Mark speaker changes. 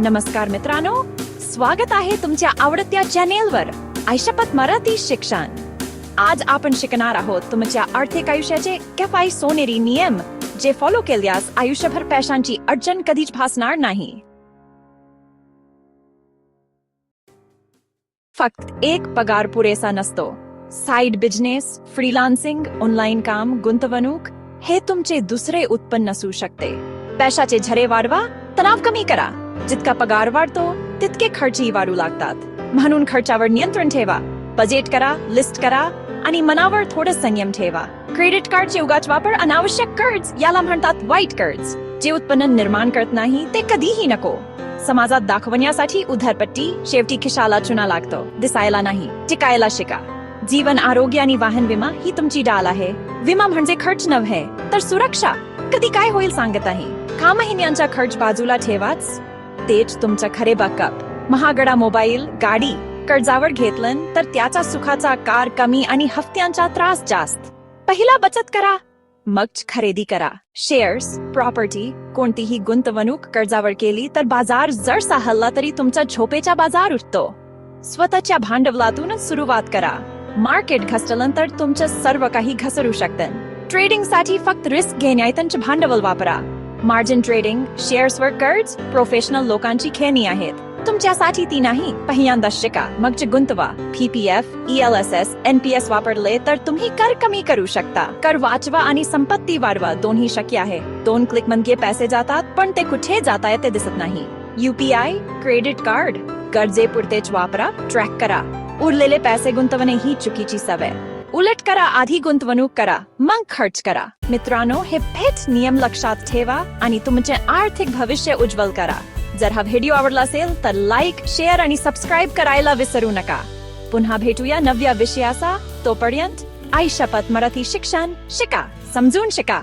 Speaker 1: नमस्कार मित्रांनो स्वागत आहे तुमच्या आवडत्या चॅनेलवर आयशपत मराठी शिक्षण. आज आपण शिकणार आहोत तुमच्या आर्थिक आयुष्याचे काही सोनेरी नियम जे फॉलो केल्यास आयुष्यभर पैशांची अडचण कधीच भासणार नाही. फक्त एक पगार पुरेसा नसतो. साइड बिझनेस फ्रीलान्सिंग ऑनलाईन काम गुंतवणूक हे तुमचे दुसरे उत्पन्न असू शकते. पैशाचे झरे वाढवा तणाव कमी करा. जितका पगार वाढतो तितके खर्चही वाढू लागतात. म्हणून खर्चावर नियंत्रण ठेवा. बजेट करा लिस्ट करा आणि मनावर थोडं संयम ठेवा. क्रेडिट कार्डचे उगाच वापर अनावश्यक कर्ज याला म्हणतात वाईट कर्ज जे उत्पन्न निर्माण करत नाही ते कधीही नको. समाजात दाखवण्यासाठी उधारपट्टी शेवटी खिशाला चुना लागतो. दिसायला नाही टिकायला शिका. जीवन आरोग्य आणि वाहन विमा ही तुमची डाल आहे. विमा म्हणजे खर्च नव्हे तर सुरक्षा. कधी काय होईल सांगत आहे. का महिन्यांचा खर्च बाजूला ठेवाच. तेज तुमचं खरे बकअप महागडा मोबाईल गाडी. कर्जावर घेतलं तर त्याचा सुखाचा कार कमी आणि हफ्त्यांचा त्रास जास्त. पहिला बचत करा. मग खरेदी करा. शेअर्स प्रॉपर्टी कोणतीही गुंतवणूक कर्जावर केली तर बाजार जर हल्ला तरी तुमचा झोपेचा बाजार उठतो. स्वतःच्या भांडवलातूनच सुरुवात करा. मार्केट घसरलं तर तुमचं सर्व काही घसरू शकतं. ट्रेडिंगसाठी फक्त रिस्क घेण्यातंच भांडवल वापरा. मार्जिन ट्रेडिंग शेअर्सवर कर्ज प्रोफेशनल लोकांची खेळणी आहेत. तुमच्यासाठी ती नाही पहिल्यांदा शिका. मग जे गुंतवा. PPF L S S N P S वापरले तर तुम्ही कर कमी करू शकता. कर वाचवा आणि संपत्ती वाढवा. दोन्ही शक्य आहे. दोन क्लिक म्हणजे पैसे जातात पण ते कुठे जाता ते दिसत नाही. UPI credit card. गरजेपुरतेच वापरा ट्रॅक करा. उरलेले पैसे गुंतवणे ही चुकीची सवय. उलट करा आधी गुंतवणूक करा मग खर्च करा. मित्रांनो हे फेट नियम लक्षात ठेवा आणि तुमचे आर्थिक भविष्य उज्ज्वल करा. जर हा व्हिडिओ आवडला असेल तर लाईक शेअर आणि सबस्क्राईब करायला विसरू नका. पुन्हा भेटूया नव्या विषयाचा. तोपर्यंत आई शपथ मराठी शिक्षण शिका समजून शिका.